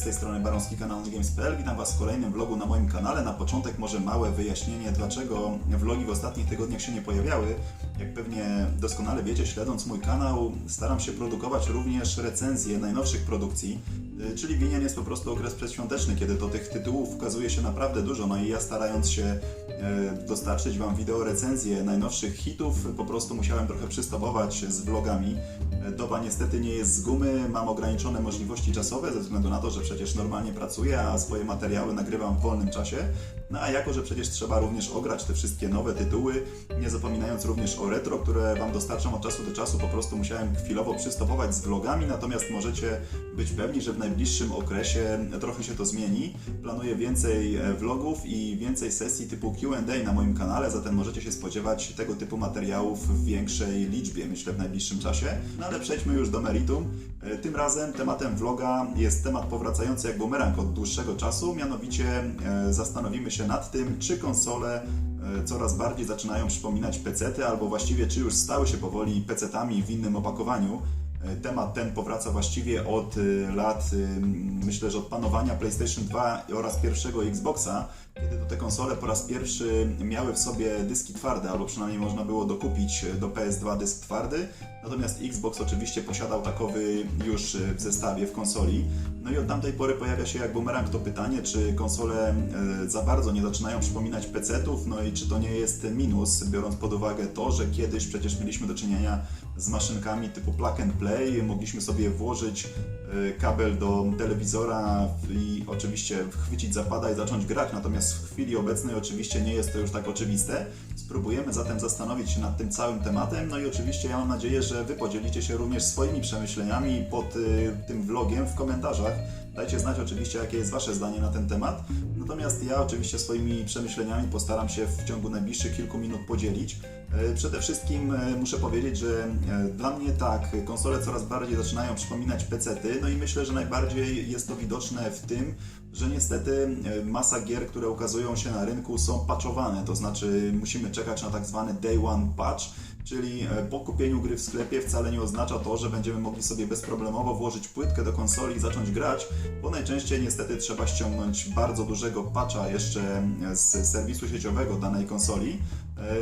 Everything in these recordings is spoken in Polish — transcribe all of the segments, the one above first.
z tej strony Baronski kanał Games.pl. Witam Was w kolejnym vlogu na moim kanale. Na początek może małe wyjaśnienie, dlaczego vlogi w ostatnich tygodniach się nie pojawiały. Jak pewnie doskonale wiecie, śledząc mój kanał, staram się produkować również recenzje najnowszych produkcji. Y, Czyli winien jest po prostu okres przedświąteczny, kiedy to tych tytułów ukazuje się naprawdę dużo. No i ja starając się e, dostarczyć Wam wideo recenzje najnowszych hitów, po prostu musiałem trochę przystopować z vlogami. Doba niestety nie jest z gumy, mam ograniczone możliwości czasowe ze względu na to, że przecież normalnie pracuję, a swoje materiały nagrywam w wolnym czasie. No a jako, że przecież trzeba również ograć te wszystkie nowe tytuły, nie zapominając również o retro, które Wam dostarczam od czasu do czasu, po prostu musiałem chwilowo przystopować z vlogami, natomiast możecie być pewni, że w najbliższym okresie trochę się to zmieni. Planuję więcej e, vlogów i więcej sesji typu Q&A na moim kanale, zatem możecie się spodziewać tego typu materiałów w większej liczbie, myślę, w najbliższym czasie. No ale przejdźmy już do meritum. E, Tym razem tematem vloga jest temat powracający jak bumerang od dłuższego czasu, mianowicie e, zastanowimy się nad tym, czy konsole e, coraz bardziej zaczynają przypominać pecety, albo właściwie czy już stały się powoli pecetami w innym opakowaniu. E, Temat ten powraca właściwie od y, lat, myślę, że od panowania PlayStation 2 oraz pierwszego Xboxa, kiedy to te konsole po raz pierwszy miały w sobie dyski twarde, albo przynajmniej można było dokupić do PS2 dysk twardy. Natomiast Xbox oczywiście posiadał takowy już w zestawie w konsoli. No i od tamtej pory pojawia się jak bumerang to pytanie, czy konsole y, za bardzo nie zaczynają przypominać PC-ów, no i czy to nie jest minus, biorąc pod uwagę to, że kiedyś przecież mieliśmy do czynienia z maszynkami typu plug and play, mogliśmy sobie włożyć y, kabel do telewizora i oczywiście chwycić zapada i zacząć grać, natomiast w chwili obecnej oczywiście nie jest to już tak oczywiste. Spróbujemy zatem zastanowić się nad tym całym tematem, no i oczywiście ja mam nadzieję, że Wy podzielicie się również swoimi przemyśleniami pod y, tym vlogiem w komentarzach. Dajcie znać oczywiście, jakie jest Wasze zdanie na ten temat. Natomiast ja oczywiście swoimi przemyśleniami postaram się w ciągu najbliższych kilku minut podzielić. E, Przede wszystkim e, muszę powiedzieć, że e, dla mnie tak, konsole coraz bardziej zaczynają przypominać pecety, no i myślę, że najbardziej jest to widoczne w tym, że niestety masa gier, które ukazują się na rynku są patchowane, to znaczy musimy czekać na tak zwany day one patch, czyli e, po kupieniu gry w sklepie wcale nie oznacza to, że będziemy mogli sobie bezproblemowo włożyć płytkę do konsoli i zacząć grać, bo najczęściej niestety trzeba ściągnąć bardzo dużego patcha jeszcze e, z serwisu sieciowego danej konsoli,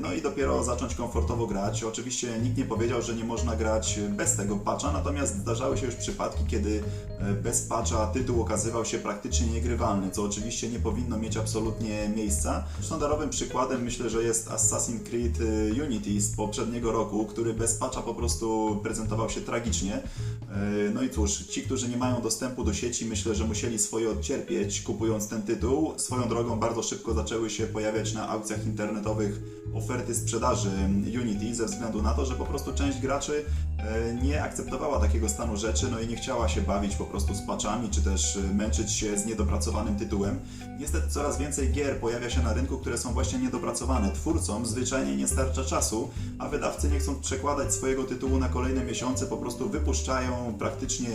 no i dopiero zacząć komfortowo grać. Oczywiście nikt nie powiedział, że nie można grać bez tego patcha, natomiast zdarzały się już przypadki, kiedy e, bez patcha tytuł okazywał się praktycznie niegrywalny, co oczywiście nie powinno mieć absolutnie miejsca. Sztandarowym przykładem myślę, że jest Assassin's Creed e, Unity z poprzedniego roku, który bez patcha po prostu prezentował się tragicznie. E, No i cóż, ci, którzy nie mają dostępu do sieci, myślę, że musieli swoje odcierpieć kupując ten tytuł. Swoją drogą bardzo szybko zaczęły się pojawiać na aukcjach internetowych oferty sprzedaży Unity ze względu na to, że po prostu część graczy e, nie akceptowała takiego stanu rzeczy, no i nie chciała się bawić po prostu z patchami, czy też e, męczyć się z niedopracowanym tytułem. Niestety coraz więcej gier pojawia się na rynku, które są właśnie niedopracowane. Twórcom zwyczajnie nie starcza czasu, a wydawcy nie chcą przekładać swojego tytułu na kolejne miesiące, po prostu wypuszczają praktycznie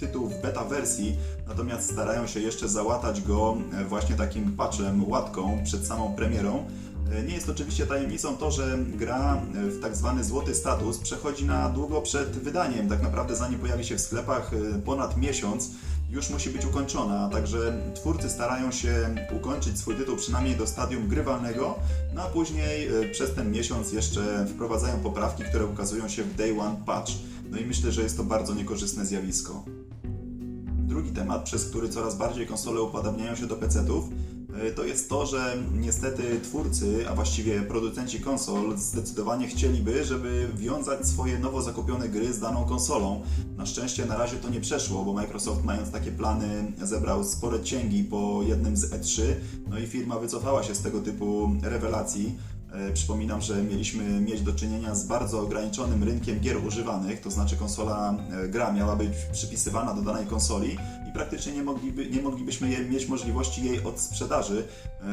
tytuł w beta wersji, natomiast starają się jeszcze załatać go e, właśnie takim patchem, łatką przed samą premierą. E, Nie jest oczywiście tajemnicą to, że gra e, w tak zwany złoty status przechodzi na długo przed wydaniem. Tak naprawdę zanim pojawi się w sklepach ponad miesiąc, już musi być ukończona, także twórcy starają się ukończyć swój tytuł przynajmniej do stadium grywalnego, no a później przez ten miesiąc jeszcze wprowadzają poprawki, które ukazują się w Day One Patch. No i myślę, że jest to bardzo niekorzystne zjawisko. Drugi temat, przez który coraz bardziej konsole upodabniają się do PC-ów, e, to jest to, że niestety twórcy, a właściwie producenci konsol zdecydowanie chcieliby, żeby wiązać swoje nowo zakupione gry z daną konsolą. Na szczęście na razie to nie przeszło, bo Microsoft mając takie plany zebrał spore cięgi po jednym z E3, no i firma wycofała się z tego typu rewelacji. E, Przypominam, że mieliśmy mieć do czynienia z bardzo ograniczonym rynkiem gier używanych, to znaczy konsola, e, gra miała być przypisywana do danej konsoli i praktycznie nie, mogliby, nie moglibyśmy mieć możliwości jej odsprzedaży,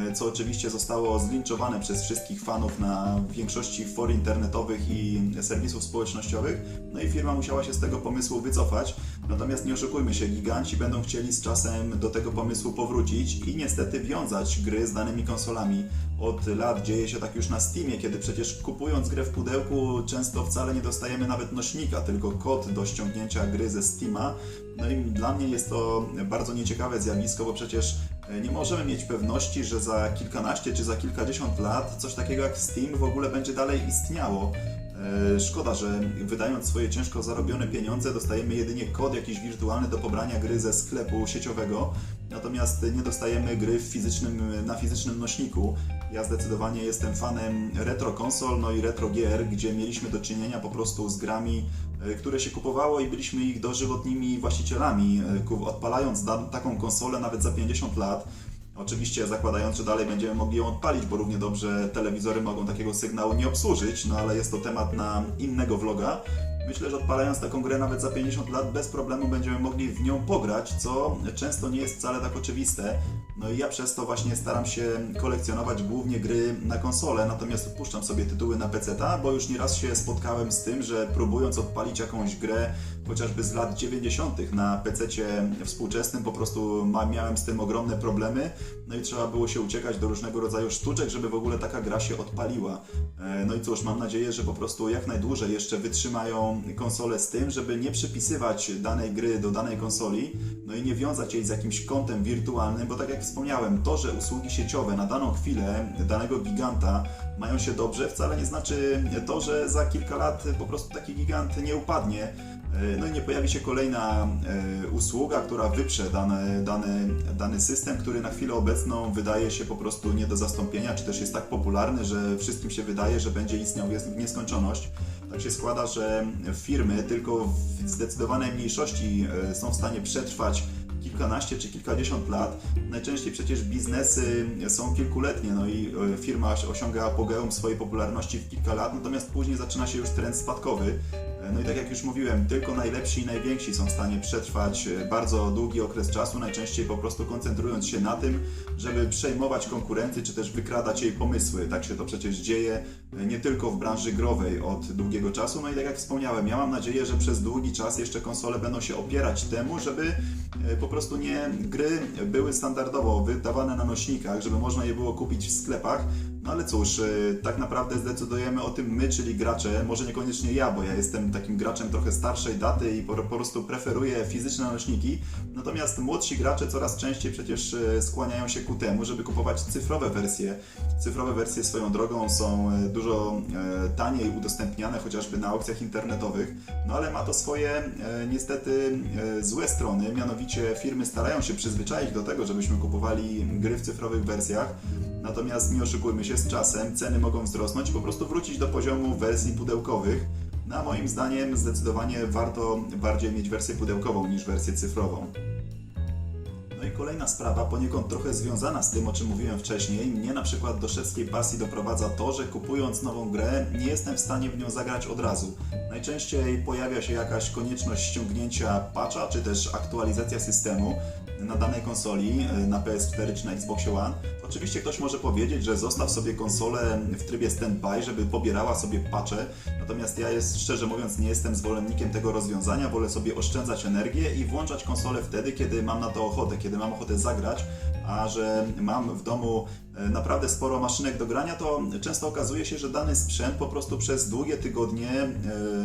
e, co oczywiście zostało zlinczowane przez wszystkich fanów na większości for internetowych i serwisów społecznościowych. No i firma musiała się z tego pomysłu wycofać. Natomiast nie oszukujmy się, giganci będą chcieli z czasem do tego pomysłu powrócić i niestety wiązać gry z danymi konsolami. Od lat dzieje się tak już na Steamie, kiedy przecież kupując grę w pudełku często wcale nie dostajemy nawet nośnika, tylko kod do ściągnięcia gry ze Steama. No i dla mnie jest to bardzo nieciekawe zjawisko, bo przecież e, nie możemy mieć pewności, że za kilkanaście czy za kilkadziesiąt lat coś takiego jak Steam w ogóle będzie dalej istniało. E, Szkoda, że wydając swoje ciężko zarobione pieniądze dostajemy jedynie kod jakiś wirtualny do pobrania gry ze sklepu sieciowego, natomiast nie dostajemy gry fizycznym, na fizycznym nośniku. Ja zdecydowanie jestem fanem retro konsol, no i retro gier, gdzie mieliśmy do czynienia po prostu z grami, e, które się kupowało i byliśmy ich dożywotnimi właścicielami, e, odpalając taką konsolę nawet za 50 lat. Oczywiście zakładając, że dalej będziemy mogli ją odpalić, bo równie dobrze telewizory mogą takiego sygnału nie obsłużyć, no ale jest to temat na innego vloga. Myślę, że odpalając taką grę nawet za 50 lat bez problemu będziemy mogli w nią pograć, co często nie jest wcale tak oczywiste. No i ja przez to właśnie staram się kolekcjonować głównie gry na konsolę, natomiast odpuszczam sobie tytuły na PC, bo już nieraz się spotkałem z tym, że próbując odpalić jakąś grę chociażby z lat 90. na PC współczesnym, po prostu miałem z tym ogromne problemy, no i trzeba było się uciekać do różnego rodzaju sztuczek, żeby w ogóle taka gra się odpaliła. E, No i cóż, mam nadzieję, że po prostu jak najdłużej jeszcze wytrzymają konsole z tym, żeby nie przypisywać danej gry do danej konsoli, no i nie wiązać jej z jakimś kontem wirtualnym, bo tak jak wspomniałem, to, że usługi sieciowe na daną chwilę danego giganta mają się dobrze, wcale nie znaczy to, że za kilka lat po prostu taki gigant nie upadnie. E, No i nie pojawi się kolejna e, usługa, która wyprze dany, dany, dany system, który na chwilę obecną wydaje się po prostu nie do zastąpienia, czy też jest tak popularny, że wszystkim się wydaje, że będzie istniał w nieskończoność. Tak się składa, że firmy tylko w zdecydowanej mniejszości e, są w stanie przetrwać kilkanaście czy kilkadziesiąt lat. Najczęściej przecież biznesy są kilkuletnie, no i firma osiąga apogeum swojej popularności w kilka lat, natomiast później zaczyna się już trend spadkowy. No i tak jak już mówiłem, tylko najlepsi i najwięksi są w stanie przetrwać e, bardzo długi okres czasu, najczęściej po prostu koncentrując się na tym, żeby przejmować konkurencję, czy też wykradać jej pomysły. Tak się to przecież dzieje nie tylko w branży growej od długiego czasu. No i tak jak wspomniałem, ja mam nadzieję, że przez długi czas jeszcze konsole będą się opierać temu, żeby e, po prostu nie gry były standardowo wydawane na nośnikach, żeby można je było kupić w sklepach. No ale cóż, e, tak naprawdę zdecydujemy o tym my, czyli gracze, może niekoniecznie ja, bo ja jestem takim graczem trochę starszej daty i po, po prostu preferuję fizyczne nośniki, natomiast młodsi gracze coraz częściej przecież e, skłaniają się ku temu, żeby kupować cyfrowe wersje. Cyfrowe wersje swoją drogą są e, dużo e, taniej udostępniane chociażby na aukcjach internetowych, no ale ma to swoje e, niestety e, złe strony, mianowicie firmy starają się przyzwyczaić do tego, żebyśmy kupowali gry w cyfrowych wersjach, Natomiast nie oszukujmy się, z czasem ceny mogą wzrosnąć i po prostu wrócić do poziomu wersji pudełkowych. No a moim zdaniem zdecydowanie warto bardziej mieć wersję pudełkową niż wersję cyfrową. Kolejna sprawa, poniekąd trochę związana z tym, o czym mówiłem wcześniej. Mnie na przykład do szewskiej pasji doprowadza to, że kupując nową grę, nie jestem w stanie w nią zagrać od razu. Najczęściej pojawia się jakaś konieczność ściągnięcia patcha, czy też aktualizacja systemu na danej konsoli, y, na PS4 czy na Xboxie One. Oczywiście ktoś może powiedzieć, że zostaw sobie konsolę w trybie standby, żeby pobierała sobie patche, natomiast ja jest, szczerze mówiąc nie jestem zwolennikiem tego rozwiązania, wolę sobie oszczędzać energię i włączać konsolę wtedy, kiedy mam na to ochotę, kiedy mam ochotę zagrać, a że mam w domu e, naprawdę sporo maszynek do grania, to często okazuje się, że dany sprzęt po prostu przez długie tygodnie e,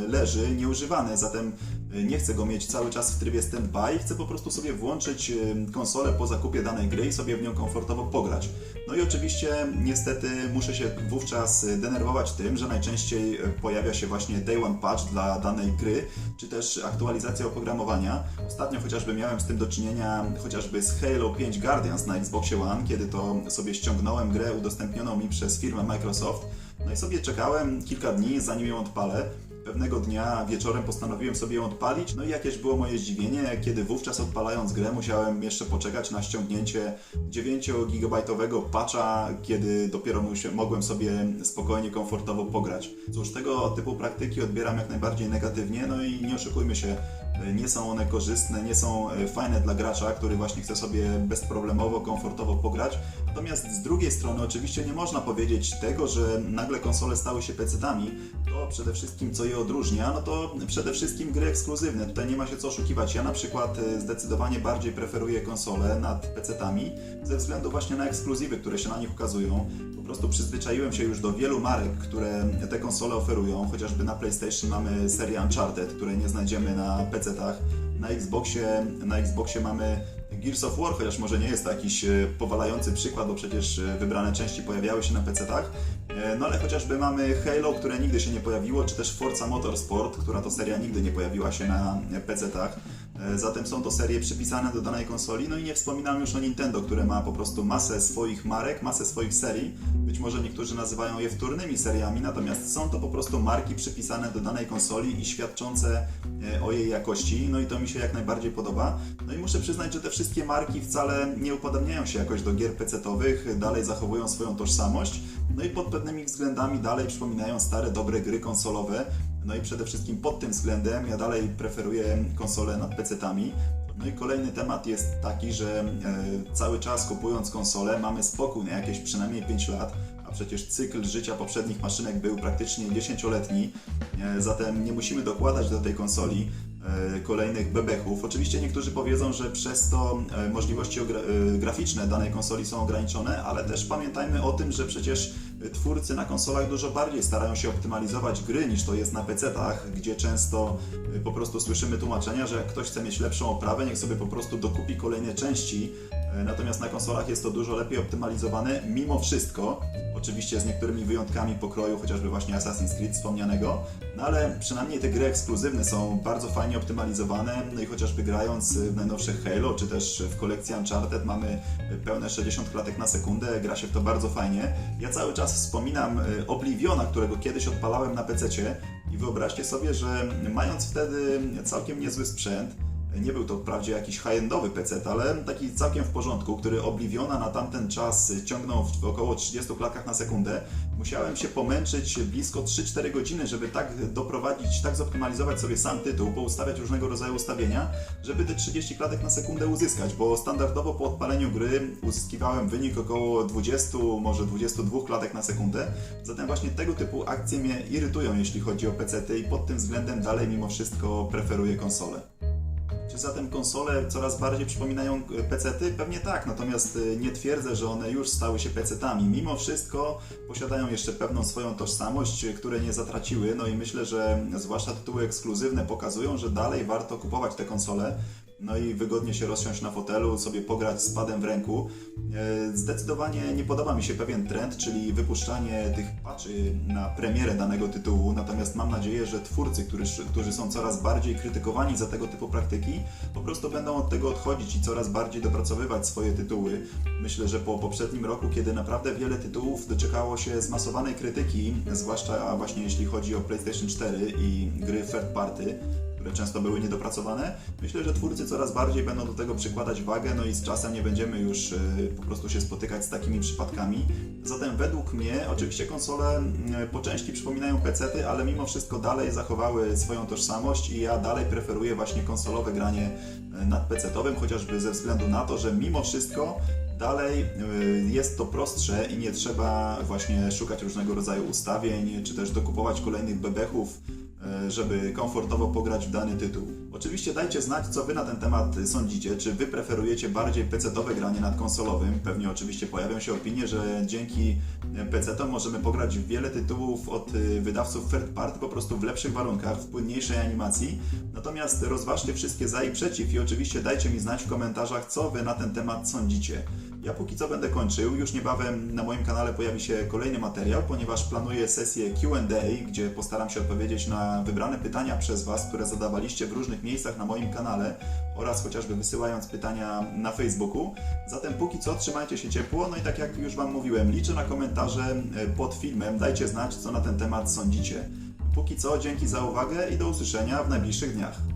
leży nieużywany, zatem e, nie chcę go mieć cały czas w trybie standby, chcę po prostu sobie włączyć e, konsolę po zakupie danej gry i sobie w nią komfortowo pograć. No i oczywiście niestety muszę się wówczas e, denerwować tym, że najczęściej e, pojawia się właśnie day one patch dla danej gry, czy też aktualizacja oprogramowania. Ostatnio chociażby miałem z tym do czynienia chociażby z Halo 5 Guardians na Xboxie One, kiedy to sobie ściągnąłem grę udostępnioną mi przez firmę Microsoft. No i sobie czekałem kilka dni, zanim ją odpalę. Pewnego dnia wieczorem postanowiłem sobie ją odpalić, no i jakież było moje zdziwienie, kiedy wówczas odpalając grę musiałem jeszcze poczekać na ściągnięcie 9-gigabajtowego patcha, kiedy dopiero mogłem sobie spokojnie, komfortowo pograć. Cóż, tego typu praktyki odbieram jak najbardziej negatywnie, no i nie oszukujmy się, nie są one korzystne, nie są e, fajne dla gracza, który właśnie chce sobie bezproblemowo, komfortowo pograć. Natomiast z drugiej strony oczywiście nie można powiedzieć tego, że nagle konsole stały się PC-tami. To przede wszystkim co je odróżnia, no to przede wszystkim gry ekskluzywne. Tutaj nie ma się co oszukiwać. Ja na przykład e, zdecydowanie bardziej preferuję konsole nad PC-tami ze względu właśnie na ekskluzywy, które się na nich ukazują. Po prostu przyzwyczaiłem się już do wielu marek, które te konsole oferują. Chociażby na PlayStation mamy serię Uncharted, której nie znajdziemy na Na Xboxie, na Xboxie mamy Gears of War, chociaż może nie jest to jakiś e, powalający przykład, bo przecież e, wybrane części pojawiały się na PC-tach. E, No ale chociażby mamy Halo, które nigdy się nie pojawiło, czy też Forza Motorsport, która to seria nigdy nie pojawiła się na PC-tach. E, Zatem są to serie przypisane do danej konsoli. No i nie wspominam już o Nintendo, które ma po prostu masę swoich marek, masę swoich serii. Być może niektórzy nazywają je wtórnymi seriami, natomiast są to po prostu marki przypisane do danej konsoli i świadczące e, o jej jakości. No i to mi się jak najbardziej podoba. No i muszę przyznać, że te wszystkie marki wcale nie upodabniają się jakoś do gier PC-owych, dalej zachowują swoją tożsamość. No i pod pewnymi względami dalej przypominają stare, dobre gry konsolowe. No i przede wszystkim pod tym względem ja dalej preferuję konsole nad PC-tami. No i kolejny temat jest taki, że e, cały czas kupując konsolę mamy spokój na jakieś przynajmniej 5 lat, a przecież cykl życia poprzednich maszynek był praktycznie 10-letni, e, zatem nie musimy dokładać do tej konsoli e, kolejnych bebechów. Oczywiście niektórzy powiedzą, że przez to możliwości graficzne danej konsoli są ograniczone, ale też pamiętajmy o tym, że przecież twórcy na konsolach dużo bardziej starają się optymalizować gry niż to jest na PC-tach, gdzie często y, po prostu słyszymy tłumaczenia, że jak ktoś chce mieć lepszą oprawę, niech sobie po prostu dokupi kolejne części. Y, Natomiast na konsolach jest to dużo lepiej optymalizowane, mimo wszystko. Oczywiście z niektórymi wyjątkami pokroju, chociażby właśnie Assassin's Creed wspomnianego, no ale przynajmniej te gry ekskluzywne są bardzo fajnie optymalizowane. No i chociażby grając w najnowsze Halo, czy też w kolekcji Uncharted mamy pełne 60 klatek na sekundę, gra się w to bardzo fajnie. Ja cały czas wspominam y, Obliviona, którego kiedyś odpalałem na PC-cie i wyobraźcie sobie, że mając wtedy całkiem niezły sprzęt, nie był to wprawdzie jakiś high-endowy PC, ale taki całkiem w porządku, który Obliviona na tamten czas ciągnął w około 30 klatkach na sekundę. Musiałem się pomęczyć blisko 3-4 godziny, żeby tak doprowadzić, tak zoptymalizować sobie sam tytuł, poustawiać różnego rodzaju ustawienia, żeby te 30 klatek na sekundę uzyskać, bo standardowo po odpaleniu gry uzyskiwałem wynik około 20, może 22 klatek na sekundę. Zatem właśnie tego typu akcje mnie irytują, jeśli chodzi o PC-ty i pod tym względem dalej mimo wszystko preferuję konsolę. Czy zatem konsole coraz bardziej przypominają PC-ty? Pewnie tak, natomiast y, nie twierdzę, że one już stały się PC-tami. Mimo wszystko posiadają jeszcze pewną swoją tożsamość, y, które nie zatraciły. No i myślę, że zwłaszcza tytuły ekskluzywne pokazują, że dalej warto kupować te konsole. No i wygodnie się rozsiąść na fotelu, sobie pograć z padem w ręku. E, Zdecydowanie nie podoba mi się pewien trend, czyli wypuszczanie tych patchy na premierę danego tytułu. Natomiast mam nadzieję, że twórcy, którzy, którzy są coraz bardziej krytykowani za tego typu praktyki, po prostu będą od tego odchodzić i coraz bardziej dopracowywać swoje tytuły. Myślę, że po poprzednim roku, kiedy naprawdę wiele tytułów doczekało się zmasowanej krytyki, zwłaszcza właśnie jeśli chodzi o PlayStation 4 i gry third party, które często były niedopracowane. Myślę, że twórcy coraz bardziej będą do tego przykładać wagę, no i z czasem nie będziemy już y, po prostu się spotykać z takimi przypadkami. Zatem według mnie, oczywiście konsole po części przypominają PC-ty, ale mimo wszystko dalej zachowały swoją tożsamość i ja dalej preferuję właśnie konsolowe granie y, nad PC-towym, chociażby ze względu na to, że mimo wszystko Dalej y, jest to prostsze i nie trzeba właśnie szukać różnego rodzaju ustawień, czy też dokupować kolejnych bebechów, żeby komfortowo pograć w dany tytuł. Oczywiście dajcie znać, co Wy na ten temat sądzicie. Czy Wy preferujecie bardziej PC-towe granie nad konsolowym? Pewnie oczywiście pojawią się opinie, że dzięki PC-tom możemy pograć w wiele tytułów od y, wydawców third party po prostu w lepszych warunkach, w płynniejszej animacji. Natomiast rozważcie wszystkie za i przeciw i oczywiście dajcie mi znać w komentarzach, co Wy na ten temat sądzicie. Ja póki co będę kończył. Już niebawem na moim kanale pojawi się kolejny materiał, ponieważ planuję sesję QA, gdzie postaram się odpowiedzieć na wybrane pytania przez Was, które zadawaliście w różnych miejscach na moim kanale oraz chociażby wysyłając pytania na Facebooku. Zatem póki co trzymajcie się ciepło. No i tak jak już Wam mówiłem, liczę na komentarze e, pod filmem. Dajcie znać, co na ten temat sądzicie. Póki co, dzięki za uwagę i do usłyszenia w najbliższych dniach.